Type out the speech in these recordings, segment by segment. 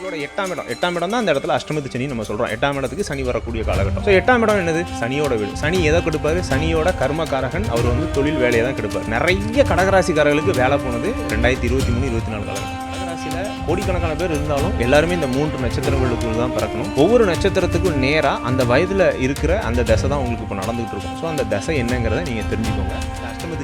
உங்களோட எட்டாம் இடம். எட்டாம் இடம் தான் அந்த இடத்துல அஷ்டமத்து சனி நம்ம சொல்கிறோம் எட்டாம் இடத்துக்கு சனி வரக்கூடிய காலகட்டம். ஸோ எட்டாம் இடம் என்னது? சனியோட வீடு. சனி எதை கெடுப்பார்? சனியோட கர்மகாரகன் அவர் வந்து தொழில் வேலையை தான் கெடுப்பார். நிறைய கடகராசிக்காரர்களுக்கு வேலை போனது ரெண்டாயிரத்தி இருபத்தி மூணு இருபத்தி நாலு காலகட்டம். கடகராசியில் கோடிக்கணக்கான பேர் இருந்தாலும் எல்லாருமே இந்த மூன்று நட்சத்திரங்களுக்குள் தான் பிறக்கணும். ஒவ்வொரு நட்சத்திரத்துக்கும் நேராக அந்த வயதில் இருக்கிற அந்த தசை தான் உங்களுக்கு இப்போ நடந்துகிட்டு இருக்கும். ஸோ அந்த தசை என்னங்கிறத நீங்கள் தெரிஞ்சுக்கோங்க.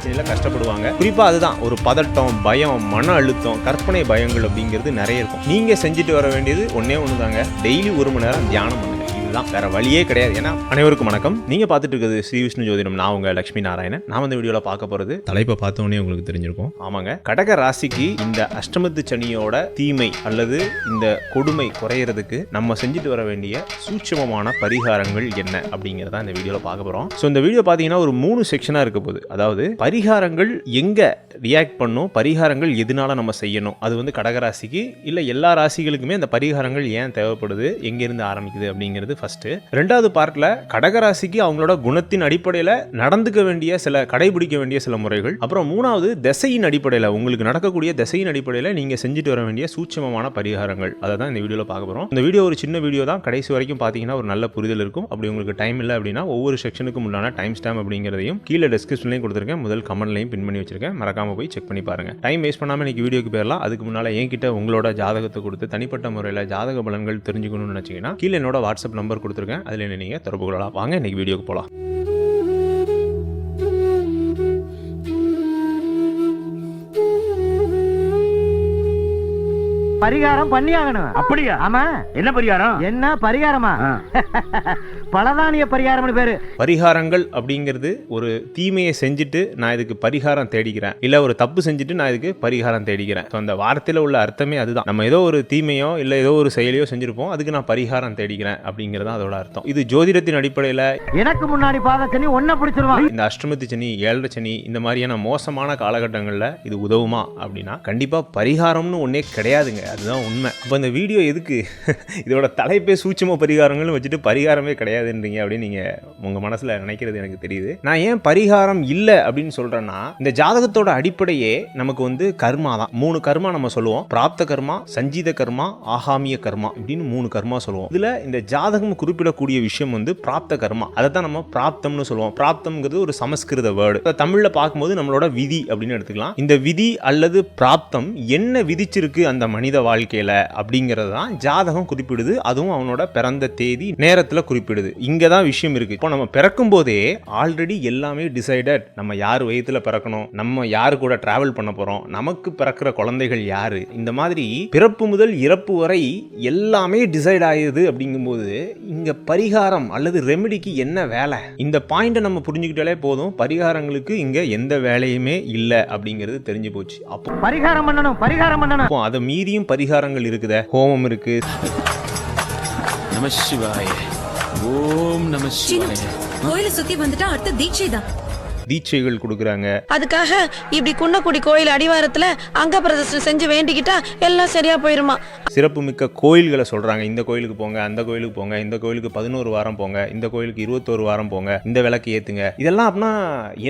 பிரச்சனையில் கஷ்டப்படுவாங்க. குறிப்பாக அதுதான் ஒரு பதட்டம் பயம் மன அழுத்தம் கற்பனை பயங்கள் அப்படிங்கிறது நிறைய இருக்கும். நீங்க செஞ்சுட்டு வர வேண்டியது ஒன்றே ஒன்று தாங்க டெய்லி ஒரு மணி நேரம் தியானம் பண்ணுங்க. இதுதான் வேற வழியே கிடையாது. ஏன்னா அனைவருக்கும் வணக்கம். நீங்க பார்த்துட்டு இருக்கிறது ஸ்ரீ விஷ்ணு ஜோதிடம். நான் உங்க லட்சுமி நாராயணன். நான் இந்த வீடியோல பார்க்க போறது தலைப்பை பார்த்தோன்னே உங்களுக்கு தெரிஞ்சிருக்கும். ஆமாங்க. கடக ராசிக்கு இந்த அஷ்டமத்து சனியோட தீமை அல்லது இந்த கொடுமை குறையிறதுக்கு நம்ம செஞ்சுட்டு வர வேண்டிய சூட்சமமான பரிகாரங்கள் என்ன அப்படிங்கறத இந்த வீடியோல பார்க்க போறோம். ஸோ இந்த வீடியோ பார்த்தீங்கன்னா ஒரு மூணு செக்ஷனா இருக்க போகுது. அதாவது பரிகாரங்கள் எங்க ரியாக்ட் பண்ணும் பரிகாரங்கள் எதனால நம்ம செய்யணும்? அது வந்து கடகராசிக்கு இல்லை எல்லா ராசிகளுக்குமே அந்த பரிகாரங்கள் ஏன் தேவைப்படுது? எங்கேருந்து ஆரம்பிக்குது? அப்படிங்கிறது ஃபஸ்ட்டு ரெண்டாவது பார்ட்டில் கடகராசிக்கு அவங்களோட குணத்தின் அடிப்படையில் நடந்துக்க வேண்டிய சில கடைபிடிக்க வேண்டிய சில முறைகள். அப்புறம் மூணாவது திசையின் அடிப்படையில் உங்களுக்கு நடக்கக்கூடிய திசையின் அடிப்படையில் நீங்கள் செஞ்சுட்டு வர வேண்டிய சூட்சமமான பரிகாரங்கள். அதை தான் இந்த வீடியோவில் பார்க்க போகிறோம் இந்த வீடியோ ஒரு சின்ன வீடியோ தான். கடைசி வரைக்கும் பார்த்தீங்கன்னா ஒரு நல்ல புரிதல் இருக்கும். அப்படி உங்களுக்கு டைம் இல்லை அப்படின்னா ஒவ்வொரு செக்ஷனுக்கும் உண்டான டைம் ஸ்டாம் அப்படிங்கிறதையும் கீழே டிஸ்கிரிப்ஷன்லையும் கொடுத்துருக்கேன். முதல் கமெண்ட்லையும் பின் பண்ணி வச்சிருக்கேன். மறக்காமல் போய் செக் பண்ணி பாருங்க. டைம் வேஸ்ட் பண்ணாமல் இன்னைக்கு வீடியோக்கு போயிடலாம் அதுக்கு முன்னால் என்கிட்ட உங்களோட ஜாதகத்தை கொடுத்து தனிப்பட்ட முறையில் ஜாதக பலன்கள் தெரிஞ்சுக்கணும்னு நினச்சிங்கன்னா கீழே என்னோட வாட்ஸ்அப் நம்பர் கொடுத்துருக்கேன். அதில் நீங்கள் தொடர்பு கொள்ளலாம். வாங்க இன்னைக்கு வீடியோக்கு போகலாம் பரிகாரம் பண்ணி ஆகணும் அப்படியா? ஆமா. என்ன பரிகாரம்? என்ன பரிகாரமா. பலதானிய பரிகாரம்னு பேரு. பரிகாரங்கள் அப்படிங்கிறது ஒரு தீமையை செஞ்சுட்டு நான் இதுக்கு பரிகாரம் தேடிக்கிறேன். இல்லை ஒரு தப்பு செஞ்சுட்டு நான் இதுக்கு பரிகாரம் தேடிக்கிறேன். அந்த வார்த்தையில் உள்ள அர்த்தமே அதுதான். நம்ம ஏதோ ஒரு தீமையோ இல்லை ஏதோ ஒரு செயலையோ செஞ்சிருப்போம். அதுக்கு நான் பரிகாரம் தேடிக்கிறேன் அப்படிங்கிறது அதோட அர்த்தம். இது ஜோதிடத்தின் அடிப்படையில் எனக்கு முன்னாடி பாத சனி ஒன்ன பிடிச்சிருவான். இந்த அஷ்டமத்து சனி ஏழரை சனி இந்த மாதிரியான மோசமான காலகட்டங்களில் இது உதவுமா அப்படின்னா கண்டிப்பாக பரிகாரம்னு ஒன்றே கிடையாதுங்க. அதுதான் உண்மை. அப்போ இந்த வீடியோ எதுக்கு? இதோட தலைப்பே சூட்சும பரிகாரங்கள்னு வச்சுட்டு பரிகாரமே கிடையாதுன்றீங்க அப்படின்னு நீங்கள் உங்கள் மனசில் நினைக்கிறது எனக்கு தெரியுது. நான் ஏன் பரிகாரம் இல்லை அப்படின்னு சொல்கிறேன்னா இந்த ஜாதகத்தோட அடிப்படையே நமக்கு வந்து கர்மா தான். மூணு கர்மா நம்ம சொல்லுவோம். பிராப்த கர்மா சஞ்சீத கர்மா ஆகாமிய கர்மா அப்படின்னு மூணு கர்மா சொல்லுவோம். இதில் இந்த ஜாதகம் குறிப்பிடக்கூடிய விஷயம் வந்து பிராப்த கர்மா. அதை தான் நம்ம பிராப்தம்னு சொல்லுவோம். பிராப்தம்ங்கிறது ஒரு சமஸ்கிருத வேர்டு தமிழில் பார்க்கும்போது நம்மளோட விதி அப்படின்னு எடுத்துக்கலாம். இந்த விதி அல்லது பிராப்தம் என்ன விதிச்சிருக்கு அந்த மனித வாழ்க்கையில அப்படிங்கிறது தான் ஜாதகம் குறிப்பிடுது. அதுவும் அவனோட பிறந்த தேதி நேரத்தில் குறிப்பிடுது. இங்கே தான் விஷயம் இருக்கு. இப்போ நம்ம பிறக்கும் போதே ஆல்ரெடி எல்லாமே டிசைடட் நம்ம யார் வயத்துல பிறக்கணும் நம்ம யார் கூட டிராவல் பண்ண போறோம் நமக்கு பிறக்கிற குழந்தைகள் யாரு? இந்த மாதிரி பிறப்பு முதல் இறப்பு வரை எல்லாமே டிசைட் ஆகுது அப்படிங்கும்போது இங்க பரிகாரம் அல்லது ரெமெடிக்கு என்ன வேலை? இந்த பாயிண்ட்டை நம்ம புரிஞ்சுக்கிட்டாலே போதும். பரிகாரங்களுக்கு இங்க எந்த வேலையுமே இல்லை அப்படிங்கிறது தெரிஞ்சு போச்சு. அப்போ பரிகாரம் பண்ணணும் பரிகாரம் பண்ணணும். அதை மீறியும் பரிகாரங்கள் இருக்குதே. ஹோமம் இருக்கு. நம சிவாய. ஓம் நம சிவாய. கோயில சுத்தி வந்துட்டா அடுத்த தீட்சை தான். தீட்சைகள் கொடுக்குறாங்க. அதுக்காக இப்படி குன்னக்குடி கோயில் அடிவாரத்துல அங்க பிரதர்ஷனம் செஞ்சு வேண்டிக்கிட்டா எல்லாம் சரியா போயிருமா? சிறப்புமிக்க கோயில்களை சொல்றாங்க. இந்த கோயிலுக்கு போங்க அந்த கோயிலுக்கு போங்க இந்த கோயிலுக்கு பதினோரு வாரம் போங்க இந்த கோயிலுக்கு இருபத்தோரு வாரம் போங்க இந்த விளக்கு ஏத்துங்க. இதெல்லாம் அப்படின்னா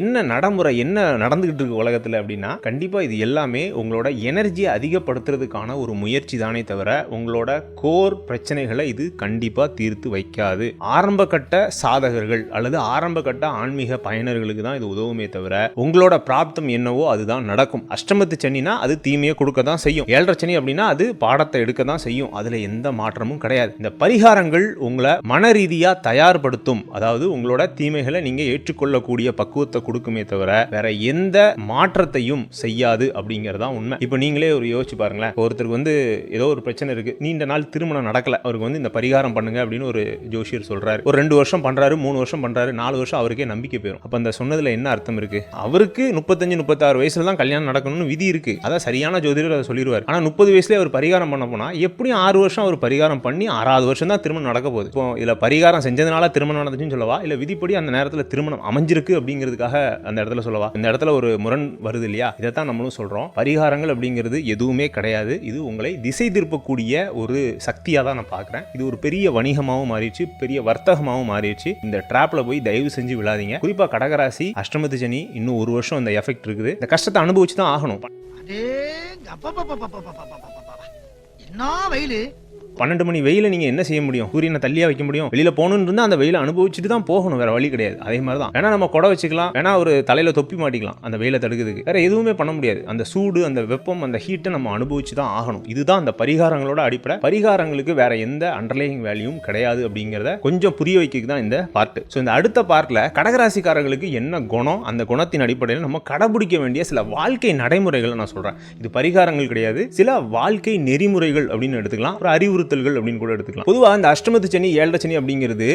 என்ன நடைமுறை என்ன நடந்துகிட்டு இருக்கு உலகத்துல அப்படின்னா கண்டிப்பா இது எல்லாமே உங்களோட எனர்ஜியை அதிகப்படுத்துறதுக்கான ஒரு முயற்சி தானே தவிர உங்களோட கோர் பிரச்சனைகளை இது கண்டிப்பா தீர்த்து வைக்காது. ஆரம்ப கட்ட சாதகர்கள் அல்லது ஆரம்ப கட்ட ஆன்மீக பயனர்களுக்கு தான் இது உதவுமே தவிர உங்களோட பிராப்தம் என்னவோ அதுதான் நடக்கும். அஷ்டமத்து சனினா அது தீமையை கொடுக்க தான் செய்யும். ஏழரை சனி அப்படின்னா அது பாடத்தை எடுக்க தான் செய்யும். அதுல எந்த மாற்றமும் கிடையாது. இந்த பரிகாரங்கள் உங்களை மன ரீதியா தயார்படுத்தும். அதாவது உங்களோட தீமைகளை நீங்க ஏற்றுக்கொள்ளக்கூடிய பக்குவத்தை கொடுக்குமே தவிர வேற எந்த மாற்றத்தையும் செய்யாது அப்படிங்கறதா உண்மை. இப்போ நீங்களே ஒரு யோசிச்சு பாருங்களேன். ஒருத்தருக்கு வந்து ஏதோ ஒரு பிரச்சனை இருக்கு. நீண்ட நாள் திருமணம் நடக்கல. அவருக்கு வந்து இந்த பரிகாரம் பண்ணுங்க அப்படின்னு ஒரு ஜோஷியர் சொல்றாரு. ஒரு ரெண்டு வருஷம் பண்றாரு மூணு வருஷம் பண்றாரு நாலு வருஷம் அவருக்கே நம்பிக்கை போயிடும் அப்ப அந்த சொன்னதுல என்ன அர்த்தம் இருக்கு? அவருக்கு முப்பத்தஞ்சு முப்பத்தாறு வயசுல தான் கல்யாணம் நடக்கணும்னு விதி இருக்கு. அதான் சரியான ஜோதிடர் அதை சொல்லிடுவார். ஆனா முப்பது வயசுல அவர் பரிகாரம் பண்ண போனா எப்படியும் ஆறு வருஷம் அவர் பரிகாரம் பண்ணி ஆறாவது வருஷம் தான் திருமணம் நடக்க போகுது. இப்போ இதுல பரிகாரம் செஞ்சதுனால திருமணம் நடந்துச்சுன்னு சொல்லவா? இல்ல விதிப்படி அந்த நேரத்துல திருமணம் அமைஞ்சிருக்கு அப்படிங்கிறதுக்காக அந்த இடத்துல சொல்லவா? இந்த இடத்துல ஒரு முரண் வருது இல்லையா? இதைத்தான் நம்மளும் சொல்றோம். பரிகாரங்கள் அப்படிங்கிறது எதுவுமே கிடையாது. இது உங்களை திசை திருப்பக்கூடிய ஒரு சக்தியா தான் நான் பார்க்குறேன் இது ஒரு பெரிய வணிகமாகவும் மாறிடுச்சு பெரிய வர்த்தகமாகவும் மாறிடுச்சு. இந்த ட்ராப்ல போய் தயவு செஞ்சு விழாதீங்க. குறிப்பா கடகராசி அஷ்டமத்து சனி இன்னும் ஒரு வருஷம் அந்த எஃபெக்ட் இருக்குது. இந்த கஷ்டத்தை அனுபவிச்சு தான் ஆகணும் என்ன வயலு? பன்னெண்டு மணி வெயில நீங்க என்ன செய்ய முடியும்? சூரியனை தள்ளியா வைக்க முடியும்? வெளியில போகணும்னு இருந்தா அந்த வெயில அனுபவிச்சுட்டு தான் போகணும். வேற வழி கிடையாது. அதே மாதிரி தான் வேணா நம்ம குடை வச்சுக்கலாம். வேணா ஒரு தலையில தொப்பி மாட்டிக்கலாம். அந்த வெயில தடுக்கிறதுக்கு. வேற எதுவுமே பண்ண முடியாது. அந்த சூடு அந்த வெப்பம் அந்த ஹீட்டை நம்ம அனுபவிச்சு தான் ஆகணும். இதுதான் அந்த பரிகாரங்களோட அடிப்படை. பரிகாரங்களுக்கு வேற எந்த அண்டர்லைங் வேல்யூம் கிடையாது அப்படிங்கிறத கொஞ்சம் புரிய வைக்க தான் இந்த பார்ட் ஸோ இந்த அடுத்த பார்ட்ல கடகராசிக்காரர்களுக்கு என்ன குணம்? அந்த குணத்தின் அடிப்படையில் நம்ம கடைபிடிக்க வேண்டிய சில வாழ்க்கை நடைமுறைகளை நான் சொல்றேன். இது பரிகாரங்கள் கிடையாது. சில வாழ்க்கை நெறிமுறைகள் அப்படின்னு எடுத்துக்கலாம். ஒரு அறிவுறுத்தல்கள் அப்படின்னு கூட எடுத்துக்கலாம். பொதுவாக இந்த அஷ்டமத்து சனி ஏழரை சனி அப்படிங்கிறது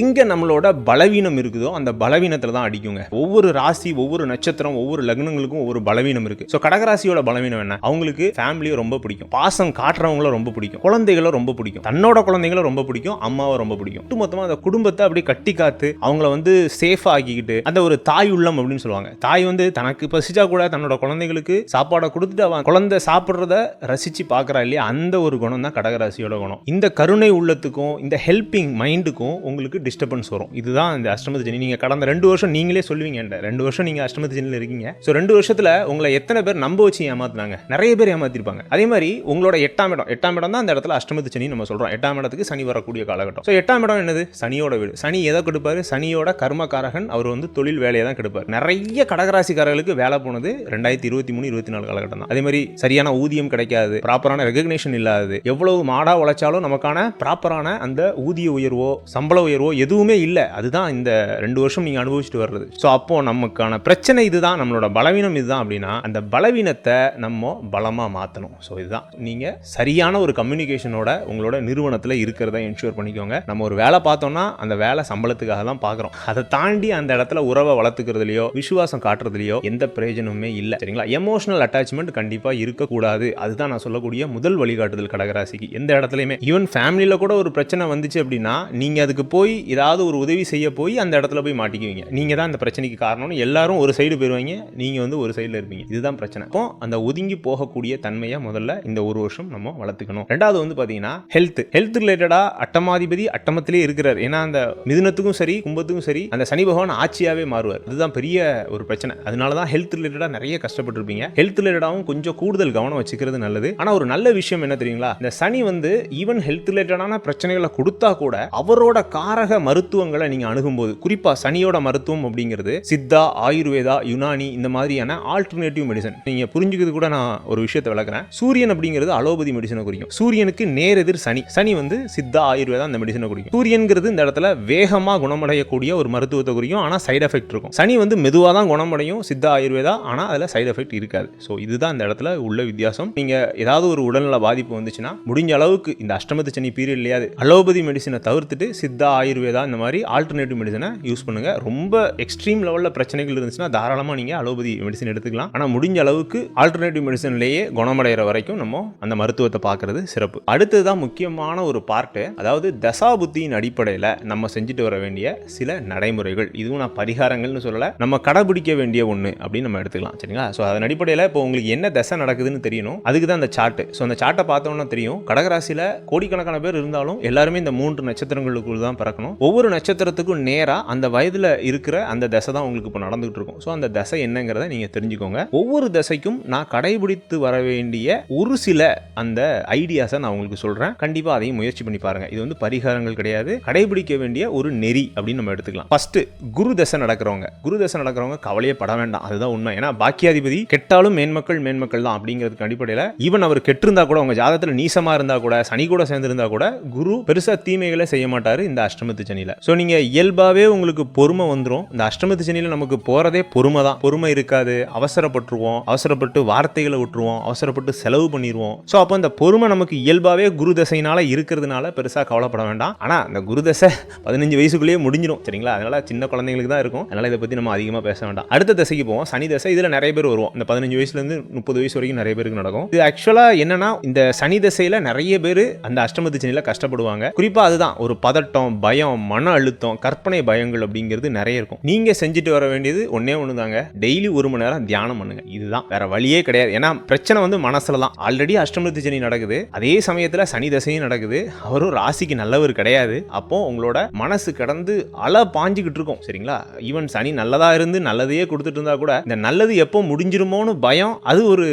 எங்க நம்மளோட பலவீனம் இருக்குதோ அந்த பலவீனத்துல தான் அடிக்குங்க. ஒவ்வொரு ராசி ஒவ்வொரு நட்சத்திரம் ஒவ்வொரு லக்னங்களுக்கும் ஒவ்வொரு பலவீனம் இருக்கு. ஸோ கடகராசியோட பலவீனம் என்ன? அவங்களுக்கு ஃபேமிலியை ரொம்ப பிடிக்கும். பாசம் காட்டுறவங்கள ரொம்ப பிடிக்கும். குழந்தைகளை ரொம்ப பிடிக்கும். தன்னோட குழந்தைகளை ரொம்ப பிடிக்கும். அம்மாவை ரொம்ப பிடிக்கும். ஒட்டுமொத்தமாக அந்த குடும்பத்தை அப்படியே கட்டி காத்து அவங்கள வந்து சேஃபாக ஆக்கிக்கிட்டு அந்த ஒரு தாய் உள்ளம் அப்படின்னு சொல்லுவாங்க. தாய் வந்து தனக்கு பசிச்சா கூட தன்னோட குழந்தைகளுக்கு சாப்பாடை கொடுத்துட்டு அவன் குழந்தை சாப்பிட்றத ரசிச்சு பார்க்குறா இல்லையா? அந்த ஒரு குணம் தான் கடகராசியோட குணம் இந்த கருணை உள்ளத்துக்கும் இந்த ஹெல்பிங் மைண்டுக்கும் உங்களுக்கு டிஸ்டர்பன்ஸ் வரும். இதுதான் இந்த அஷ்டமத்து ஜெனி நீங்க கடந்த ரெண்டு வருஷம் நீங்களே சொல்லுவீங்க என்கிட்ட. ரெண்டு வருஷம் நீங்க அஷ்டமத்து ஜெனியில் இருக்கீங்க. ஸோ ரெண்டு வருஷத்துல உங்களை எத்தனை பேர் நம்ப வச்சு ஏமாத்துனாங்க? நிறைய பேர் ஏமாத்திருப்பாங்க. அதே மாதிரி உங்களோட எட்டாம் இடம். எட்டாம் இடம் தான் அந்த இடத்துல அஷ்டமத்து சனி நம்ம சொல்றோம். எட்டாம் இடத்துக்கு சனி வரக்கூடிய காலகட்டம். ஸோ எட்டாம் இடம் என்னது? சனியோட வீடு. சனி எதை கொடுப்பாரு? சனியோட கர்மகாரகன் அவர் வந்து தொழில் வேலையை தான் கெடுப்பார். நிறைய கடகராசிக்காரர்களுக்கு வேலை போனது ரெண்டாயிரத்தி இருபத்தி மூணு இருபத்தி நாலு காலகட்டம் தான். அதே மாதிரி சரியான ஊதியம் கிடைக்காது. ப்ராப்பரான ரெகக்னேஷன் இல்லாது எவ்வளவு மாடா உழைச்சாலும் நமக்கான ப்ராப்பரான அந்த ஊதிய உயர்வோ சம்பள உயர்வோ எதுவுமே இல்லை. அதுதான் இந்த ரெண்டு வருஷம் நீங்கள் அனுபவிச்சுட்டு வர்றது. ஸோ அப்போ நமக்கான பிரச்சனை இதுதான் நம்மளோட பலவீனம் இதுதான் அப்படின்னா அந்த பலவீனத்தை நம்ம பலமாக மாற்றணும் ஸோ இதுதான். நீங்கள் சரியான ஒரு கம்யூனிகேஷனோட உங்களோட நிறுவனத்தில் இருக்கிறத என்ஷூர் பண்ணிக்கோங்க. நம்ம ஒரு வேலை பார்த்தோம்னா அந்த வேலை சம்பளத்துக்காக தான் பார்க்குறோம். அதை தாண்டி அந்த இடத்துல உறவை வளர்த்துக்கிறதுலையோ விசுவாசம் காட்டுறதுலையோ எந்த பிரயோஜனமுமே இல்லை. சரிங்களா? எமோஷனல் அட்டாச்மெண்ட் கண்டிப்பாக இருக்கக்கூடாது. அதுதான் நான் சொல்லக்கூடிய முதல் வழிகாட்டுதல் கடகராசிக்கு. எந்த இடத்துல இடத்துலையுமே. ஈவன் ஃபேமிலியில் கூட ஒரு பிரச்சனை வந்துச்சு அப்படின்னா நீங்கள் அதுக்கு போய் ஏதாவது ஒரு உதவி செய்ய போய் அந்த இடத்துல போய் மாட்டிக்குவீங்க. நீங்கள் தான் அந்த பிரச்சனைக்கு காரணம்னு எல்லாரும் ஒரு சைடு போயிருவாங்க. நீங்கள் வந்து ஒரு சைடில் இருப்பீங்க. இதுதான் பிரச்சனை. அப்போ அந்த ஒதுங்கி போகக்கூடிய தன்மையை முதல்ல இந்த ஒரு வருஷம் நம்ம வளர்த்துக்கணும். ரெண்டாவது வந்து பார்த்தீங்கன்னா ஹெல்த் ஹெல்த் ரிலேட்டடாக அட்டமாதிபதி அட்டமத்திலே இருக்கிறார். ஏன்னா அந்த மிதுனத்துக்கும் சரி கும்பத்துக்கும் சரி அந்த சனி பகவான் ஆட்சியாகவே மாறுவார். இதுதான் பெரிய ஒரு பிரச்சனை. அதனால தான் ஹெல்த் ரிலேட்டடாக நிறைய கஷ்டப்பட்டிருப்பீங்க. ஹெல்த் ரிலேட்டடாகவும் கொஞ்சம் கூடுதல் கவனம் வச்சுக்கிறது நல்லது. ஆனால் ஒரு நல்ல விஷயம் என்ன தெரியுங்களா? இந்த சனி வந்து ஈவன் ஹெல்த் ரிலேட்டடான பிரச்சனைகளை கொடுத்தா கூட அவரோட காரக மருத்துவங்களை நீங்கள் அணுகும்போது குறிப்பாக சனியோட மருத்துவம் அப்படிங்கிறது சித்தா ஆயுர்வேதா யுனானி இந்த மாதிரியான ஆல்டர்னேட்டிவ் மெடிசன் நீங்கள் புரிஞ்சுக்கிறது கூட நான் ஒரு விஷயத்தை விளக்குறேன். சூரியன் அப்படிங்கிறது அலோபதி மெடிசனை குறிக்கும். சூரியனுக்கு நேரெதிர் சனி. சனி வந்து சித்தா ஆயுர்வேதா அந்த மெடிசனை குறிக்கும். சூரியன்கிறது இந்த இடத்துல வேகமாக குணமடையக்கூடிய ஒரு மருத்துவத்தை குறிக்கும். ஆனால் சைடு எஃபெக்ட் இருக்கும். சனி வந்து மெதுவாக தான் குணமடையும் சித்தா ஆயுர்வேதா ஆனால் அதில் சைடு எஃபெக்ட் இருக்காது. ஸோ இதுதான் இந்த இடத்துல உள்ள வித்தியாசம். நீங்கள் ஏதாவது ஒரு உடல்நல பாதிப்பு வந்துச்சுன்னா முடிஞ்ச அளவுக்கு இந்த அஷ்டமத்து சனி பீரியட்லையாவது அலோபதி மெடிசனை தவிர்த்துட்டு சித்தா ஆயுர்வேதா இந்த மாதிரி ஆல்டர்னேட்டிவ் மெடிசனை யூஸ் பண்ணுங்க. ரொம்ப எக்ஸ்ட்ரீம் லெவலில் பிரச்சனைகள் இருந்துச்சுன்னா தாராளமாக நீங்கள் அலோபதி மெடிசன் எடுத்துக்கலாம். ஆனால் முடிஞ்ச அளவுக்கு ஆல்டர்னேட்டிவ் மெடிசன்லேயே குணமடைகிற வரைக்கும் நம்ம அந்த மருத்துவத்தை பார்க்கறது சிறப்பு. அடுத்தது தான் முக்கியமான ஒரு பார்ட்டு அதாவது தசாபுத்தியின் அடிப்படையில் நம்ம செஞ்சுட்டு வர வேண்டிய சில நடைமுறைகள். இதுவும் நான் பரிகாரங்கள்னு சொல்லலை. நம்ம கடைபிடிக்க வேண்டிய ஒன்று அப்படின்னு நம்ம எடுத்துக்கலாம். சரிங்களா? ஸோ அதன் அடிப்படையில் இப்போ உங்களுக்கு என்ன தசை நடக்குதுன்னு தெரியணும். அதுக்கு தான் அந்த சார்ட்டு ஸோ அந்த சார்ட்டை பார்த்தோம்னா தெரியும். கடகராசியில் கோடிக்கணக்கான பேர் இருந்தாலும் எல்லாருமே இந்த மூன்று நட்சத்திரங்களுக்குள் தான் பிறக்கணும். ஒவ்வொரு நட்சத்திரத்துக்கும் நேராக அந்த வயதில் இருக்கிற அந்த தசை தான் உங்களுக்கு இப்போ நடந்துகிட்டு இருக்கும். ஸோ அந்த தசை என்னங்கிறத நீங்கள் தெரிஞ்சுக்கோங்க. ஒவ்வொரு தசைக்கும் நான் கடைபிடித்து வர வேண்டிய ஒரு சில அந்த ஐடியாஸை நான் உங்களுக்கு சொல்கிறேன் கண்டிப்பாக அதையும் முயற்சி பண்ணி பாருங்க. இது வந்து பரிகாரங்கள் கிடையாது. கடைபிடிக்க வேண்டிய ஒரு நெறி அப்படின்னு நம்ம எடுத்துக்கலாம். ஃபர்ஸ்ட் குரு தசை நடக்கிறவங்க. குரு தசை நடக்கிறவங்க கவலையே பட வேண்டாம். அதுதான் உண்மை. ஏன்னா பாக்கியாதிபதி கெட்டாலும் மேன்மக்கள் மேன்மக்கள் தான் அப்படிங்கிறதுக்கு அடிப்படையில் ஈவன் அவர் கெட்டிருந்தா கூட உங்க ஜாதகத்தில் நீசமா இருந்தா கூட சனி கூட சேர்ந்திருந்தா கூட குரு பெருசா தீமைகளை செய்ய மாட்டாரு இந்த அஷ்டமத்து சனியில. ஸோ நீங்க இயல்பாவே உங்களுக்கு பொறுமை வந்துடும் இந்த அஷ்டமத்து சனியில நமக்கு போறதே பொறுமை தான். பொறுமை இருக்காது. அவசரப்பட்டுருவோம். அவசரப்பட்டு வார்த்தைகளை விட்டுருவோம். அவசரப்பட்டு செலவு பண்ணிடுவோம் ஸோ அப்போ இந்த பொறுமை நமக்கு இயல்பாவே குரு தசையினால் இருக்கிறதுனால பெருசா கவலைப்பட வேண்டாம். ஆனா அந்த குரு தசை பதினஞ்சு வயசுக்குள்ளேயே முடிஞ்சிடும் சரிங்களா? அதனால சின்ன குழந்தைங்களுக்கு தான் இருக்கும். அதனால இதை பத்தி நம்ம அதிகமா பேச வேண்டாம். அடுத்த தசைக்கு போவோம். சனி தசை இதுல நிறைய பேர் வருவோம். இந்த பதினஞ்சு வயசுல இருந்து முப்பது வயசு வரைக்கும் நிறைய பேருக்கு நடக்கும். இது ஆக்சுவலா என்னன்னா இந்த சனி தசையில நிறைய பேர் அந்த அஷ்டமத்து சனியில கஷ்டப்படுவாங்க. குறிப்பா அதுதான் ஒரு பதட்டம் பயம் மன அழுத்தம் கற்பனை பயங்கள் அப்படிங்கிறது நிறைய இருக்கும். நீங்க செஞ்சுட்டு வர வேண்டியது ஒன்னே ஒன்று தாங்க டெய்லி ஒரு மணி நேரம் தியானம் பண்ணுங்க. இதுதான். வேற வழியே கிடையாது. ஏன்னா பிரச்சனை வந்து மனசுல தான். ஆல்ரெடி அஷ்டமத்து சனி நடக்குது. அதே சமயத்துல சனி தசையும் நடக்குது. அவரும் ராசிக்கு நல்லவர் கிடையாது. அப்போ உங்களோட மனசு கடந்து அல பாஞ்சுக்கிட்டு இருக்கும். சரிங்களா? ஈவன் சனி நல்லதா இருந்து நல்லதையே கொடுத்துட்டு இருந்தா கூட இந்த நல்லது எப்போ முடிஞ்சிருமோன்னு பயம் அது ஒரு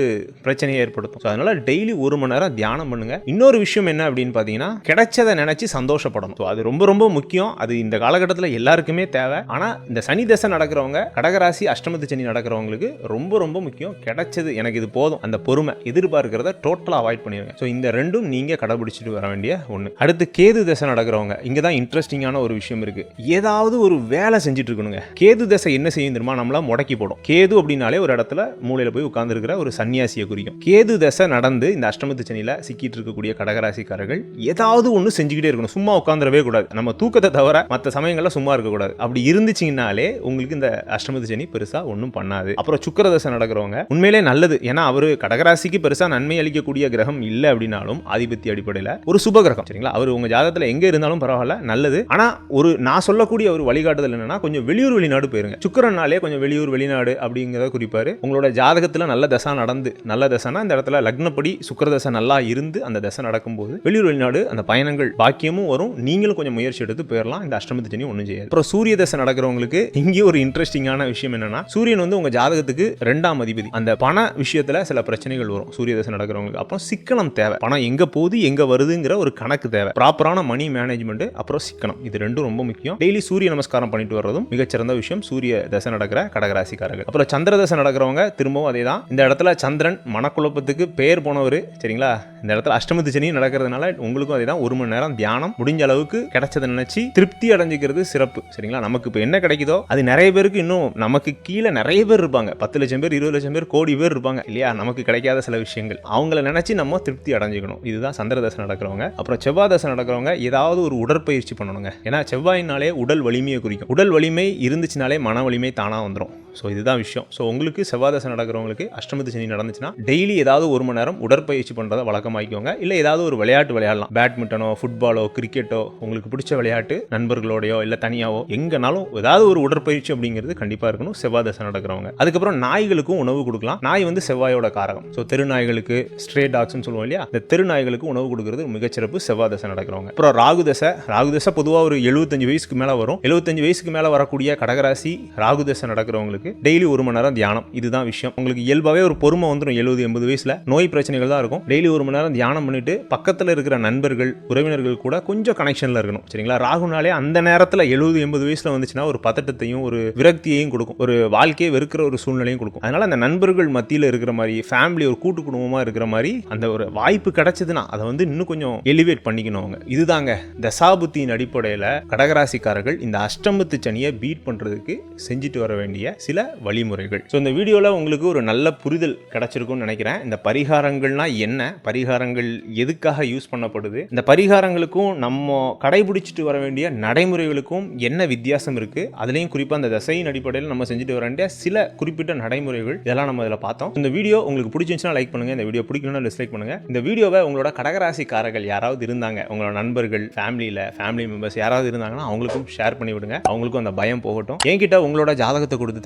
பிரச்சனையை ஏற்படுத்தும். ஸோ அதனால டெய்லி ஒரு மணி நேரம் தியானம் பண்ணுங்க. இன்னொரு விஷயம் விஷயம் என்ன அப்படின்னு பார்த்தீங்கன்னா கிடைச்சதை நினச்சி சந்தோஷப்படணும். ஸோ அது ரொம்ப ரொம்ப முக்கியம். அது இந்த காலகட்டத்தில் எல்லாருக்குமே தேவை. ஆனால் இந்த சனி தசை நடக்கிறவங்க கடகராசி அஷ்டமத்து சனி நடக்கிறவங்களுக்கு ரொம்ப ரொம்ப முக்கியம். கிடைச்சது எனக்கு இது போதும். அந்த பொறுமை எதிர்பார்க்கிறத டோட்டலாக அவாய்ட் பண்ணிடுங்க ஸோ இந்த ரெண்டும் நீங்கள் கடைபிடிச்சிட்டு வர வேண்டிய ஒன்று அடுத்து கேது தசை நடக்கிறவங்க. இங்கே தான் இன்ட்ரெஸ்டிங்கான ஒரு விஷயம் இருக்குது ஏதாவது ஒரு வேலை செஞ்சுட்டு இருக்கணுங்க. கேது தசை என்ன செய்யும் தெரியுமா? நம்மளா முடக்கி போடும். கேது அப்படின்னாலே ஒரு இடத்துல மூலையில் போய் உட்கார்ந்திருக்கிற ஒரு சன்னியாசியை குறிக்கும். கேது தசை நடந்து இந்த அஷ்டமத்து சனியில் சிக்கிட்டு இருக்கக்கூடிய ராசிக்காரர்கள் ஏதாவது ஒன்று செஞ்சுக்கிட்டே இருக்கணும். சும்மா உட்காந்துடவே கூடாது. நம்ம தூக்கத்தை தவிர மற்ற சமயங்களில் சும்மா இருக்கக்கூடாது அப்படி இருந்துச்சிங்கனாலே உங்களுக்கு இந்த அஷ்டமதி சனி பெருசாக ஒன்றும் பண்ணாது. அப்புறம் சுக்கரதசை நடக்கிறவங்க உண்மையிலே நல்லது. ஏன்னா அவர் கடகராசிக்கு பெருசாக நன்மை அளிக்கக்கூடிய கிரகம் இல்லை அப்படின்னாலும் ஆதிபத்திய அடிப்படையில் ஒரு சுப கிரகம் சரிங்களா? அவர் உங்கள் ஜாதகத்தில் எங்கே இருந்தாலும் பரவாயில்ல நல்லது. ஆனால் ஒரு நான் சொல்லக்கூடிய ஒரு வழிகாட்டுதல் என்னன்னா கொஞ்சம் வெளியூர் வெளிநாடு போயிருங்க. சுக்கரனாலே கொஞ்சம் வெளியூர் வெளிநாடு அப்படிங்கிறத குறிப்பாரு. உங்களோட ஜாதகத்தில் நல்ல தசா நடந்து நல்ல தசைனா இந்த இடத்துல லக்னப்படி சுக்கரதசை நல்லா இருந்து அந்த தசை நடக்கும் போகும்போது வெளியூர் வெளிநாடு அந்த பயணங்கள் பாக்கியமும் வரும். நீங்களும் கொஞ்சம் முயற்சி எடுத்து போயிடலாம் இந்த அஷ்டமத்து சனி ஒன்றும் செய்யாது. அப்புறம் சூரிய தசை நடக்கிறவங்களுக்கு இங்கேயும் ஒரு இன்ட்ரெஸ்டிங்கான விஷயம் என்னன்னா சூரியன் வந்து உங்க ஜாதகத்துக்கு ரெண்டாம் அதிபதி. அந்த பண விஷயத்துல சில பிரச்சனைகள் வரும். சூரிய தசை நடக்கிறவங்களுக்கு. அப்புறம் சிக்கனம் தேவை. பணம் எங்க போகுது எங்க வருதுங்கிற ஒரு கணக்கு தேவை. ப்ராப்பரான மணி மேனேஜ்மெண்ட் அப்புறம் சிக்கனம். இது ரெண்டும் ரொம்ப முக்கியம். டெய்லி சூரிய நமஸ்காரம் பண்ணிட்டு வர்றதும் மிகச்சிறந்த விஷயம். சூரிய தசை நடக்கிற கடகராசிக்காரர்கள். அப்புறம் சந்திர தசை நடக்கிறவங்க திரும்பவும் அதே தான் இந்த இடத்துல சந்திரன் மனக்குழப்பத்துக்கு பேர் போனவர் சரிங்களா? இந்த இடத்துல அஷ்டமத்து சனி நடக்கிறதுனால உங்களுக்கும் அதே தான் ஒரு மணி நேரம் தியானம் முடிஞ்ச அளவுக்கு கிடைச்சதை நினைச்சு திருப்தி அடைஞ்சிக்கிறது சிறப்பு. சரிங்களா? நமக்கு இப்போ என்ன கிடைக்குதோ அது நிறைய பேருக்கு இன்னும் நமக்கு கீழே நிறைய பேர் இருப்பாங்க. பத்து லட்சம் பேர் இருபது லட்சம் பேர் கோடி பேர் இருப்பாங்க. இல்லையா? நமக்கு கிடைக்காத சில விஷயங்கள். அவங்கள நினைச்சு நம்ம திருப்தி அடைஞ்சிக்கணும். இதுதான் சந்திர தசை நடக்கிறவங்க. அப்புறம் செவ்வாய் தசை நடக்கிறவங்க ஏதாவது ஒரு உடற்பயிற்சி பண்ணணுங்க. ஏன்னா செவ்வாயினாலே உடல் வலிமையை குறிக்கும். உடல் வலிமை இருந்துச்சுனாலே மன வலிமை தானாக வந்துடும் ஸோ இதுதான் விஷயம். ஸோ உங்களுக்கு செவ்வாதசை நடக்கிறவங்களுக்கு அஷ்டமத்து சனி நடந்துச்சுன்னா டெய்லி ஏதாவது ஒரு மணி நேரம் உடற்பயிற்சி பண்ணுறதை வழக்கமாக்கிக்கோங்க. இல்லை ஏதாவது ஒரு விளையாட்டு விளையாடலாம். பேட்மிண்டனோ ஃபுட்பாலோ கிரிக்கெட்டோ உங்களுக்கு பிடிச்ச விளையாட்டு நண்பர்களோடையோ இல்லை தனியாவோ எங்கனாலும் ஏதாவது ஒரு உடற்பயிற்சி அப்படிங்கிறது கண்டிப்பாக இருக்கணும் செவ்வாதசை நடக்கிறவங்க. அதுக்கப்புறம் நாய்களுக்கும் உணவு கொடுக்கலாம். நாய் வந்து செவ்வாயோட காரகம். ஸோ தெரு நாய்களுக்கு ஸ்ட்ரே டாக்ஸ்னு சொல்லுவோம் இல்லையா? இந்த தெரு நாய்களுக்கு உணவு கொடுக்கறது மிகச்சிறப்பு செவ்வாய் தசை நடக்கிறவங்க. அப்புறம் ராகுதசை. ராகுதசை பொதுவாக ஒரு எழுபத்தஞ்சு வயசுக்கு மேலே வரும். எழுபத்தஞ்சு வயசுக்கு மேலே வரக்கூடிய கடகராசி ராகுதசை நடக்கிறவங்களுக்கு நடக்கிறவங்களுக்கு டெய்லி ஒரு மணி நேரம் தியானம். இதுதான் விஷயம். உங்களுக்கு இயல்பாகவே ஒரு பொறுமை வந்துடும் எழுபது எண்பது வயசில். நோய் பிரச்சனைகள் தான் இருக்கும். டெய்லி ஒரு மணி நேரம் தியானம் பண்ணிட்டு பக்கத்தில் இருக்கிற நண்பர்கள் உறவினர்கள் கூட கொஞ்சம் கனெக்ஷனில் இருக்கணும். சரிங்களா? ராகுனாலே அந்த நேரத்தில் எழுபது எண்பது வயசில் வந்துச்சுன்னா ஒரு பதட்டத்தையும் ஒரு விரக்தியையும் கொடுக்கும். ஒரு வாழ்க்கையை வெறுக்கிற ஒரு சூழ்நிலையும் கொடுக்கும். அதனால அந்த நண்பர்கள் மத்தியில் இருக்கிற மாதிரி ஃபேமிலி ஒரு கூட்டு குடும்பமாக இருக்கிற மாதிரி அந்த ஒரு வாய்ப்பு கிடைச்சதுன்னா அதை வந்து இன்னும் கொஞ்சம் எலிவேட் பண்ணிக்கணும் அவங்க. இதுதாங்க. தசாபுத்தியின் அடிப்படையில் கடகராசிக்காரர்கள் இந்த அஷ்டமத்து சனியை பீட் பண்ணுறதுக்கு செஞ்சுட்டு வர வேண்டிய சில வழிமுறைகள். ஸோ இந்த வீடியோவில் உங்களுக்கு ஒரு நல்ல புரிதல் கிடைச்சிருக்கும்னு நினைக்கிறேன். இந்த பரிகாரங்கள்னா என்ன? பரிகாரங்கள் எதுக்காக யூஸ் பண்ணப்படுது? இந்த பரிகாரங்களுக்கும் நம்ம கடைபிடிச்சிட்டு வர வேண்டிய நடைமுறைகளுக்கும் என்ன வித்தியாசம் இருக்குது அதுலேயும் குறிப்பாக அந்த தசையின் அடிப்படையில் நம்ம செஞ்சுட்டு வர வேண்டிய சில குறிப்பிட்ட நடைமுறைகள் இதெல்லாம் நம்ம இதில் பார்த்தோம். இந்த வீடியோ உங்களுக்கு பிடிச்சிருந்துச்சுன்னா லைக் பண்ணுங்கள் இந்த வீடியோ பிடிக்கணும்னா டிஸ்லைக் பண்ணுங்கள் இந்த வீடியோவை உங்களோட கடகராசிக்காரர்கள் யாராவது இருந்தாங்க? உங்களோட நண்பர்கள் ஃபேமிலியில் ஃபேமிலி மெம்பர்ஸ் யாராவது இருந்தாங்கன்னா அவங்களுக்கும் ஷேர் பண்ணி விடுங்க அவங்களுக்கும் அந்த பயம் போகட்டும். என்கிட்ட உங்களோட ஜாதகத்தை கொடுத்து